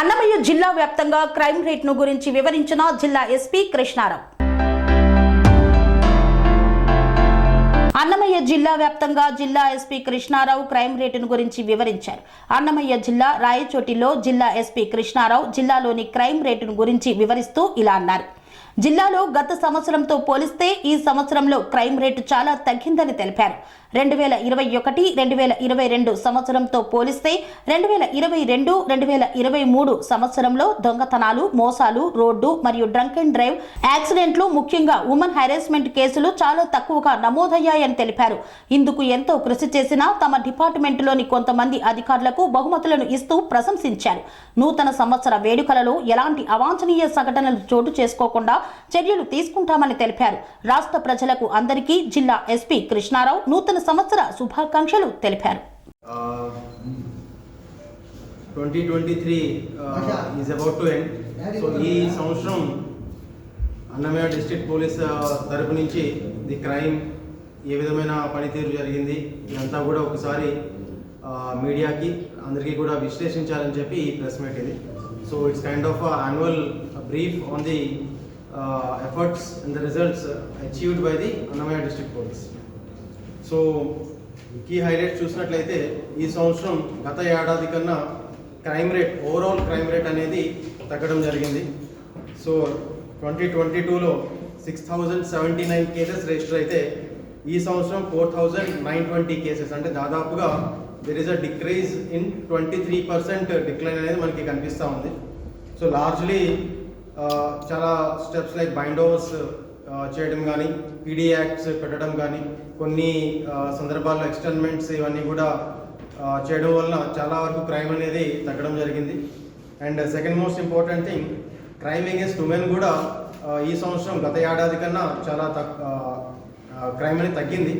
అన్నమయ్య జిల్లా వ్యాప్తంగా క్రైమ్ రేట్ను గురించి వివరించిన జిల్లా ఎస్పీ కృష్ణారావు. అన్నమయ్య జిల్లా వ్యాప్తంగా జిల్లా ఎస్పీ కృష్ణారావు క్రైమ్ రేటును గురించి వివరించారు. అన్నమయ్య జిల్లా రాయచోటిలో జిల్లా ఎస్పీ కృష్ణారావు జిల్లాలోని క్రైమ్ రేటును గురించి వివరిస్తూ ఇలా అన్నారు. జిల్లాలో గత సంవత్సరంతో పోలిస్తే ఈ సంవత్సరంలో క్రైమ్ రేటు చాలా తగ్గిందని తెలిపారు. రెండు వేల ఇరవై ఒకటి రెండు వేల ఇరవై రెండు సంవత్సరంతో పోలిస్తే రెండు వేల ఇరవై రెండు రెండు వేల ఇరవై మూడు సంవత్సరంలో దొంగతనాలు మోసాలు రోడ్డు మరియు డ్రంక్ అండ్ డ్రైవ్ యాక్సిడెంట్లు ముఖ్యంగా ఉమెన్ హెరాస్మెంట్ కేసులు చాలా తక్కువగా నమోదయ్యాయని తెలిపారు. ఇందుకు ఎంతో కృషి చేసిన తమ డిపార్ట్మెంట్లోని కొంతమంది అధికారులకు బహుమతులను ఇస్తూ ప్రశంసించారు. నూతన సంవత్సర వేడుకలలో ఎలాంటి అవాంఛనీయ సంఘటనలు చోటు చేసుకోకుండా చర్యలు తీసుకుంటామని తెలిపారు. రాష్ట్ర ప్రజలకు అందరికీ జిల్లా ఎస్పీ కృష్ణారావు నూతన సంవత్సర శుభాకాంక్షలు తెలిపారు. Twenty twenty three is about to end so ఈ సంవత్సరం అన్నమయ్య డిస్ట్రిక్ట్ పోలీస్ తరపు నుంచి ది క్రైమ్ ఏ విధమైన పనితీరు జరిగింది ఇదంతా కూడా ఒకసారి మీడియాకి అందరికీ కూడా విశ్లేషించాలని చెప్పి ఈ ప్రెస్ మీట్ ఇది. So it's kind of annual brief on the efforts and the results achieved by the Annamayya district police. So key highlights చూసినట్లయితే ఈ సంవత్సరం గత ఏడాది కన్నా crime rate overall crime rate అనేది తగ్గడం జరిగింది. సో ట్వంటీ ట్వంటీ టూలో six thousand seventy nine cases register అయితే ఈ సంవత్సరం four thousand nine twenty cases అంటే దాదాపుగా there is a decrease in twenty three percent decline అనేది మనకి కనిపిస్తూ ఉంది. సో లార్జ్లీ చాలా స్టెప్స్ లైక్ బైండ్ ఓవర్స్ చేయడం కానీ పీడీ యాక్ట్స్ పెట్టడం కానీ కొన్ని సందర్భాల్లో ఎక్స్టర్న్మెంట్స్ ఇవన్నీ కూడా చేయడం వలన చాలా వరకు క్రైమ్ అనేది తగ్గడం జరిగింది. And second most important thing crime against women కూడా ఈ సంవత్సరం గత ఏడాది కన్నా చాలా తక్ క్రైమ్ అనేది తగ్గింది.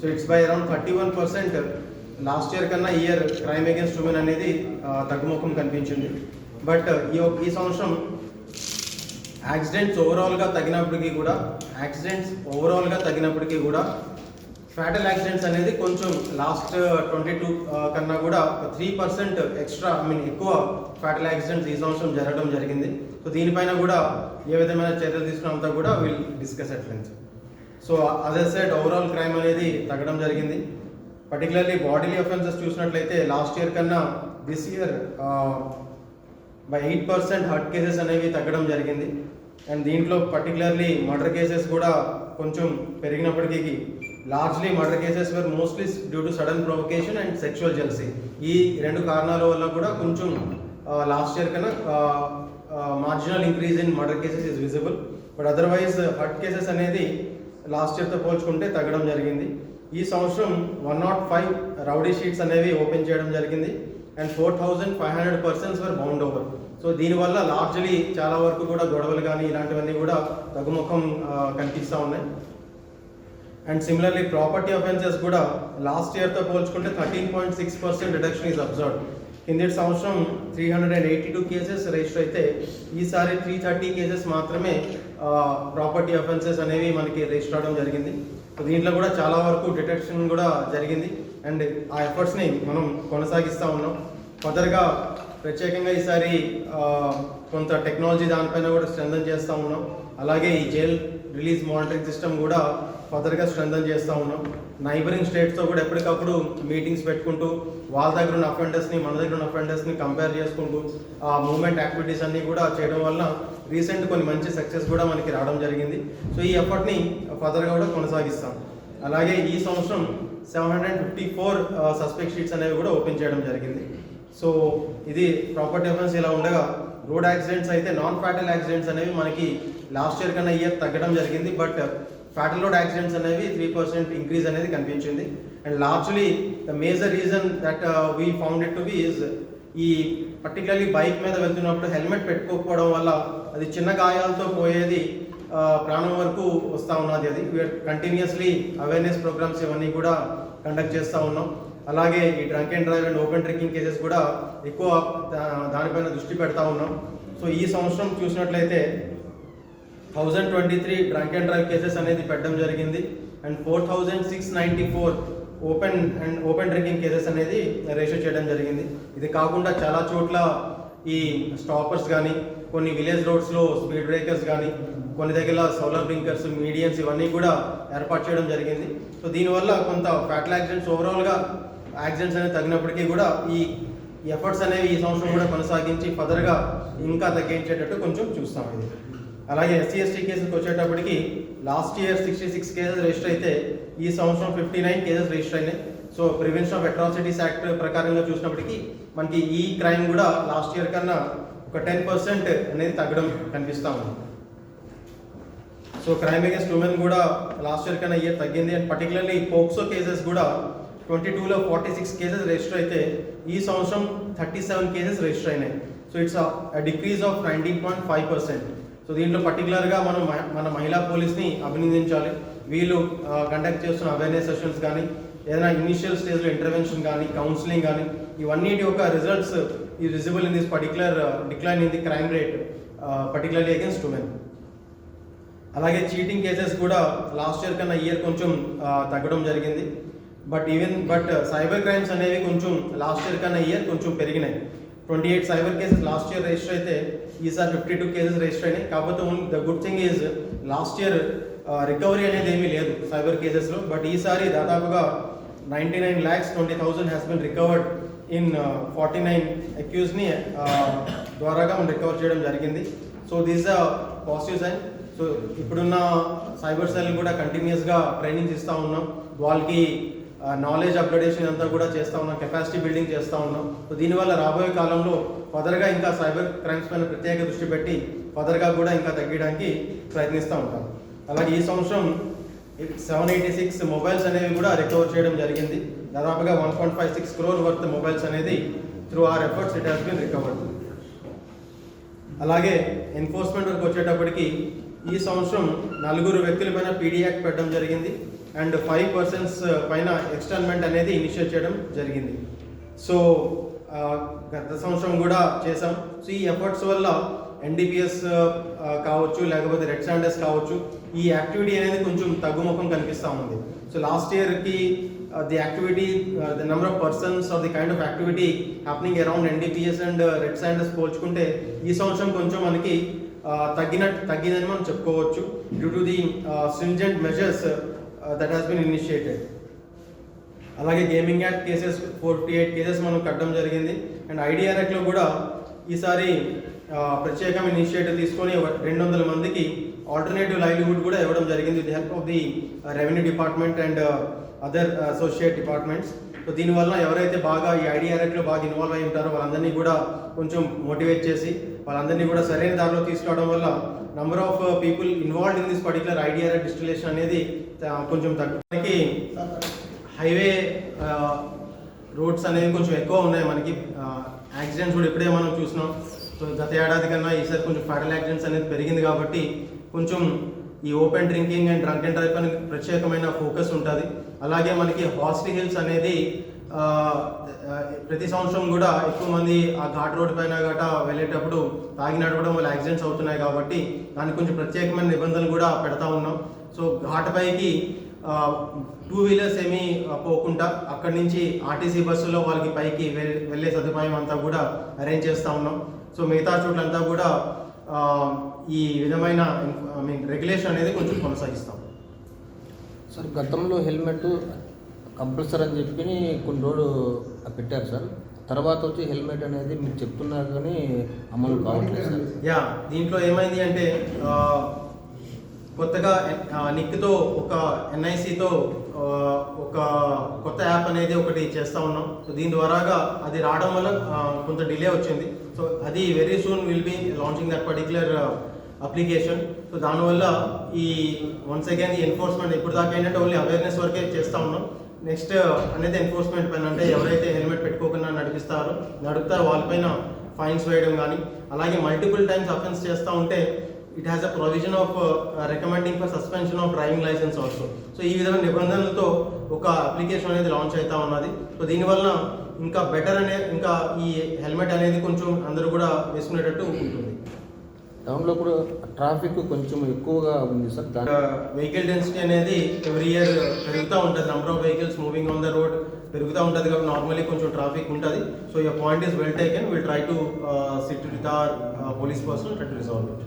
So it's by around thirty one percent last year కన్నా ఇయర్ క్రైమ్ అగేన్స్ట్ ఉమెన్ అనేది తగ్గుముఖం కనిపించింది. బట్ ఈ ఈ సంవత్సరం యాక్సిడెంట్స్ ఓవరాల్గా తగ్గినప్పటికీ కూడా యాక్సిడెంట్స్ ఓవరాల్గా తగ్గినప్పటికీ కూడా ఫ్యాటల్ యాక్సిడెంట్స్ అనేది కొంచెం లాస్ట్ ట్వంటీ టూ కన్నా కూడా three percent extra I mean ఎక్కువ ఫ్యాటల్ యాక్సిడెంట్స్ ఈ సంవత్సరం జరగడం జరిగింది. సో దీనిపైన కూడా ఏ విధమైన చర్యలు తీసుకున్నంతా కూడా విల్ డిస్కస్ అట్ సో అదే సైడ్ ఓవరాల్ క్రైమ్ అనేది తగ్గడం జరిగింది. పర్టికులర్లీ బాడీలీ అఫెన్సెస్ చూసినట్లయితే లాస్ట్ ఇయర్ కన్నా this year by eight percent hurt cases అనేవి తగ్గడం జరిగింది. అండ్ దీంట్లో పర్టికులర్లీ మర్డర్ కేసెస్ కూడా కొంచెం పెరిగినప్పటికీ largely murder cases were mostly due to sudden provocation and sexual jealousy. ఈ రెండు కారణాల వల్ల కూడా కొంచెం లాస్ట్ ఇయర్ కన్నా marginal increase in murder cases is visible. But otherwise hurt cases అనేది లాస్ట్ ఇయర్తో పోల్చుకుంటే తగ్గడం జరిగింది. ఈ సంవత్సరం one not five rowdy sheets అనేవి ఓపెన్ చేయడం జరిగింది. And four thousand five hundred persons were bound over so దీనివల్ల లార్జ్లీ చాలా వరకు కూడా గొడవలు కానీ ఇలాంటివన్నీ కూడా తగ్గుముఖం కనిపిస్తూ ఉన్నాయి. అండ్ సిమిలర్లీ ప్రాపర్టీ అఫెన్సెస్ కూడా లాస్ట్ ఇయర్తో పోల్చుకుంటే thirteen point six percent reduction is observed కిందటి సంవత్సరం three hundred and eighty two cases register అయితే ఈసారి త్రీ థర్టీ కేసెస్ మాత్రమే ప్రాపర్టీ అఫెన్సెస్ అనేవి మనకి రిజిస్టర్ అవడం జరిగింది. దీంట్లో కూడా చాలా వరకు డిటెక్షన్ కూడా జరిగింది. అండ్ ఆ ఎఫర్ట్స్ని మనం కొనసాగిస్తూ ఉన్నాం. ఫర్దర్గా ప్రత్యేకంగా ఈసారి కొంత టెక్నాలజీ దానిపైన కూడా స్ట్రెంథన్ చేస్తూ ఉన్నాం. అలాగే ఈ జైల్ రిలీజ్ మానిటరింగ్ సిస్టమ్ కూడా ఫర్దర్గా స్ట్రెంథన్ చేస్తూ ఉన్నాం. నైబరింగ్ స్టేట్స్తో కూడా ఎప్పటికప్పుడు మీటింగ్స్ పెట్టుకుంటూ వాళ్ళ దగ్గర ఉన్న అఫెండర్స్ని మన దగ్గర ఉన్న అఫెండర్స్ని కంపేర్ చేసుకుంటూ ఆ మూమెంట్ యాక్టివిటీస్ అన్నీ కూడా చేయడం వల్ల రీసెంట్ కొన్ని మంచి సక్సెస్ కూడా మనకి రావడం జరిగింది. సో ఈ ఎఫర్ట్ని ఫర్దర్గా కూడా కొనసాగిస్తాం. అలాగే ఈ సంవత్సరం seven hundred fifty four suspect sheets అనేవి కూడా ఓపెన్ చేయడం జరిగింది. సో ఇది ప్రాపర్టీ అఫెన్స్ ఇలా ఉండగా రోడ్ యాక్సిడెంట్స్ అయితే నాన్ ఫ్యాటల్ యాక్సిడెంట్స్ అనేవి మనకి లాస్ట్ ఇయర్ కన్నా ఇయర్ తగ్గడం జరిగింది. బట్ ఫ్యాటల్ రోడ్ యాక్సిడెంట్స్ అనేవి త్రీ పర్సెంట్ ఇంక్రీజ్ అనేది కనిపించింది. And largely the major reason that we found it to be is ఈ పర్టికులర్లీ బైక్ మీద వెళ్తున్నప్పుడు హెల్మెట్ పెట్టుకోకపోవడం వల్ల అది చిన్న గాయాలతో పోయేది ప్రాణం వరకు వస్తూ ఉన్నది అది. కంటిన్యూస్లీ అవేర్నెస్ ప్రోగ్రామ్స్ ఇవన్నీ కూడా కండక్ట్ చేస్తూ ఉన్నాం. అలాగే ఈ drunk and drive and open drinking cases కూడా ఎక్కువ దా- దానిపైన దృష్టి పెడతా ఉన్నాం. సో ఈ సంవత్సరం చూసినట్లయితే thousand twenty three drunk and drive cases అనేది పెట్టడం జరిగింది. And four thousand six ninety four open and open drinking cases అనేది రిజిస్టర్ చేయడం జరిగింది. ఇది కాకుండా చాలా చోట్ల ఈ స్టాపర్స్ కానీ కొన్ని విలేజ్ రోడ్స్లో స్పీడ్ బ్రేకర్స్ కానీ కొన్ని దగ్గర సోలార్ బ్లింకర్స్ మీడియన్స్ ఇవన్నీ కూడా ఏర్పాటు చేయడం జరిగింది. సో దీనివల్ల కొంత ఫ్యాటల్ యాక్సిడెంట్స్ ఓవరాల్గా యాక్సిడెంట్స్ అనేవి తగినప్పటికీ కూడా ఈ ఎఫర్ట్స్ అనేవి ఈ సంవత్సరం కూడా కొనసాగించి ఫర్దర్గా ఇంకా తగ్గించేటట్టు కొంచెం చూస్తాం ఇది. అలాగే ఎస్సీ ఎస్టీ కేసులకు వచ్చేటప్పటికి last year sixty six cases register అయితే ఈ సంవత్సరం ఫిఫ్టీ నైన్ కేసెస్ రిజిస్టర్ అయినాయి. So prevention of atrocities act ప్రకారంగా చూసినప్పటికీ మనకి ఈ క్రైమ్ కూడా లాస్ట్ ఇయర్ కన్నా ఒక టెన్ పర్సెంట్ అనేది తగ్గడం కనిపిస్తూ ఉంది. సో క్రైమ్ అగేన్స్ట్ ఉమెన్ కూడా లాస్ట్ ఇయర్ కన్నా ఇయర్ తగ్గింది. అండ్ పర్టికులర్లీ పోక్సో కేసెస్ కూడా ట్వంటీ టూలో ఫార్టీ సిక్స్ కేసెస్ రిజిస్టర్ అయితే ఈ సంవత్సరం థర్టీ సెవెన్ కేసెస్ రిజిస్టర్ అయినాయి so it's decrease of nineteen point five percent so దీంట్లో పర్టికులర్గా మనం మన మహిళా పోలీస్ని అభినందించాలి. వీళ్ళు కండక్ట్ చేస్తున్న అవేర్నెస్ సెషన్స్ కానీ ఏదైనా ఇనిషియల్ స్టేజ్లో ఇంటర్వెన్షన్ కానీ కౌన్సిలింగ్ కానీ ఇవన్నిటి యొక్క రిజల్ట్స్ ఈ visible in this particular decline in the crime rate particularly against women అలాగే చీటింగ్ కేసెస్ కూడా లాస్ట్ ఇయర్ కన్నా ఇయర్ కొంచెం uh, తగ్గడం జరిగింది. But even but cyber crimes అనేవి కొంచెం లాస్ట్ ఇయర్ కన్నా ఇయర్ కొంచెం పెరిగినాయి. Twenty eight cyber cases last year register అయితే ఈసారి ఫిఫ్టీ టూ కేసెస్ రిజిస్టర్ అయినాయి. కాకపోతే only the good thing is last year recovery అనేది ఏమీ లేదు సైబర్ కేసెస్లో బట్ ఈసారి దాదాపుగా ninety nine lakhs twenty thousand has been recovered in forty nine అక్యూస్ని ద్వారాగా మనం రికవర్ చేయడం జరిగింది. So this a positive sign so ఇప్పుడున్న సైబర్ సెల్ కూడా కంటిన్యూస్గా ట్రైనింగ్స్ ఇస్తూ ఉన్నాం. వాళ్ళకి uh, నాలెడ్జ్ అప్గ్రేడేషన్ అంతా కూడా చేస్తూ ఉన్నాం. కెపాసిటీ బిల్డింగ్ చేస్తూ ఉన్నాం. సో దీనివల్ల రాబోయే కాలంలో ఫర్దర్గా ఇంకా సైబర్ క్రైమ్స్ పైన ప్రత్యేక దృష్టి పెట్టి ఫర్దర్గా కూడా ఇంకా తగ్గడానికి ప్రయత్నిస్తూ ఉంటాం. అలాగే ఈ సంవత్సరం సెవెన్ ఎయిటీ సిక్స్ మొబైల్స్ అనేవి కూడా రికవర్ చేయడం జరిగింది. దాదాపుగా one point five six crore worth mobiles అనేది through our efforts it has been recovered అలాగే ఎన్ఫోర్స్మెంట్ వరకు వచ్చేటప్పటికి ఈ సంవత్సరం నలుగురు వ్యక్తుల పైన పీడీ పెట్టడం జరిగింది. అండ్ ఫైవ్ పర్సన్స్ పైన ఎక్స్టర్న్మెంట్ అనేది ఇనిషియేట్ చేయడం జరిగింది. సో గత సంవత్సరం కూడా చేసాం సో ఈ ఎఫర్ట్స్ వల్ల ఎన్డీపీఎస్ uh, uh, కావచ్చు లేకపోతే రెడ్ సాండర్స్ కావచ్చు ఈ యాక్టివిటీ అనేది కొంచెం తగ్గుముఖం కనిపిస్తూ ఉంది. సో లాస్ట్ ఇయర్కి the activity the number of persons or the kind of activity happening around NDPS and red sanders పోల్చుకుంటే ఈ సంవత్సరం కొంచెం మనకి uh, తగ్గినట్టు తగ్గిందని మనం చెప్పుకోవచ్చు due to the stringent measures that has been initiated అలాగే gaming act cases forty eight cases మనం కట్టడం జరిగింది. అండ్ ఐడియా యాక్ట్లో కూడా ఈసారి ప్రత్యేకమైన ఇనిషియేటివ్ తీసుకొని రెండు వందల మందికి ఆల్టర్నేటివ్ లైవ్లీహుడ్ కూడా ఇవ్వడం జరిగింది with help of the revenue department and other associate departments so దీనివల్ల ఎవరైతే బాగా ఈ ఐడిఆర్ బాగా ఇన్వాల్వ్ అయి ఉంటారో వాళ్ళందరినీ కూడా కొంచెం మోటివేట్ చేసి వాళ్ళందరినీ కూడా సరైన దారిలో తీసుకురావడం వల్ల number of people involved in this particular IDR distillation అనేది uh, కొంచెం తగ్గడానికి హైవే రోడ్స్ uh, అనేవి కొంచెం ఎక్కువ ఉన్నాయి మనకి. Uh, యాక్సిడెంట్స్ కూడా ఇప్పుడే మనం చూసినాం. గత ఏడాది కన్నా ఈసారి కొంచెం ఫ్యాటల్ యాక్సిడెంట్స్ అనేది పెరిగింది కాబట్టి కొంచెం ఈ open drinking and drunk and drive అని ప్రత్యేకమైన ఫోకస్ ఉంటుంది. అలాగే మనకి హాస్టి హిల్స్ అనేది ప్రతి సంవత్సరం కూడా ఎక్కువ మంది ఆ ఘాట్ రోడ్ పైన గట వెళ్ళేటప్పుడు తాగి నడవడం వల్ల యాక్సిడెంట్స్ అవుతున్నాయి కాబట్టి దానికి కొంచెం ప్రత్యేకమైన నిబంధనలు కూడా పెడతా ఉన్నాం. సో ఘాట్ పైకి టూ వీలర్స్ ఏమీ పోకుండా అక్కడి నుంచి ఆర్టీసీ బస్సులో వాళ్ళకి పైకి వెళ్ళే సదుపాయం అంతా కూడా అరేంజ్ చేస్తూ ఉన్నాం. సో మిగతా చోట్లంతా కూడా ఈ విధమైన ఐ మీన్ రెగ్యులేషన్ అనేది కొంచెం కొనసాగిస్తాం. సార్ గతంలో హెల్మెట్ కంపల్సరీ అని చెప్పి కొన్ని రోజులు పెట్టారు సార్. తర్వాత వచ్చి హెల్మెట్ అనేది మీరు చెప్తున్నారు కానీ అమలు కావట్లేదు సార్. యా దీంట్లో ఏమైంది అంటే కొత్తగా నిక్తో ఒక ఎన్ఐసితో ఒక కొత్త యాప్ అనేది ఒకటి చేస్తూ ఉన్నాం. సో దీని ద్వారాగా అది రావడం వల్ల కొంత డిలే వచ్చింది. సో అది very soon will be launching that particular application so దానివల్ల ఈ వన్స్ అగైన్ ఈ ఎన్ఫోర్స్మెంట్ ఇప్పుడు దాకా ఏంటంటే ఓన్లీ అవేర్నెస్ వరకే చేస్తూ ఉన్నాం. నెక్స్ట్ అనేది ఎన్ఫోర్స్మెంట్ పైన అంటే ఎవరైతే హెల్మెట్ పెట్టుకోకుండా నడిపిస్తారో నడుపుతారో వాళ్ళపైన ఫైన్స్ వేయడం కానీ అలాగే మల్టిపుల్ టైమ్స్ అఫెన్స్ చేస్తూ ఉంటే it has a provision of recommending for suspension of driving licence also so ఈ విధమైన నిబంధనలతో ఒక అప్లికేషన్ అనేది లాంచ్ అవుతా ఉన్నది. సో దీనివల్ల ఇంకా బెటర్ అనే ఇంకా ఈ హెల్మెట్ అనేది కొంచెం అందరూ కూడా వేసుకునేటట్టు ఉంటుంది. టౌన్లో కూడా ట్రాఫిక్ కొంచెం ఎక్కువగా ఉంది సార్. వెహికల్ డెన్సిటీ అనేది ఎవ్రీ ఇయర్ పెరుగుతూ ఉంటుంది. Number of vehicles moving on the road పెరుగుతూ ఉంటుంది కాబట్టి నార్మల్లీ కొంచెం ట్రాఫిక్ ఉంటుంది. So your point is well taken will try to sit with our police person try to resolve it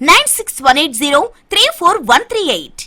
Nine six one eight zero three four one three eight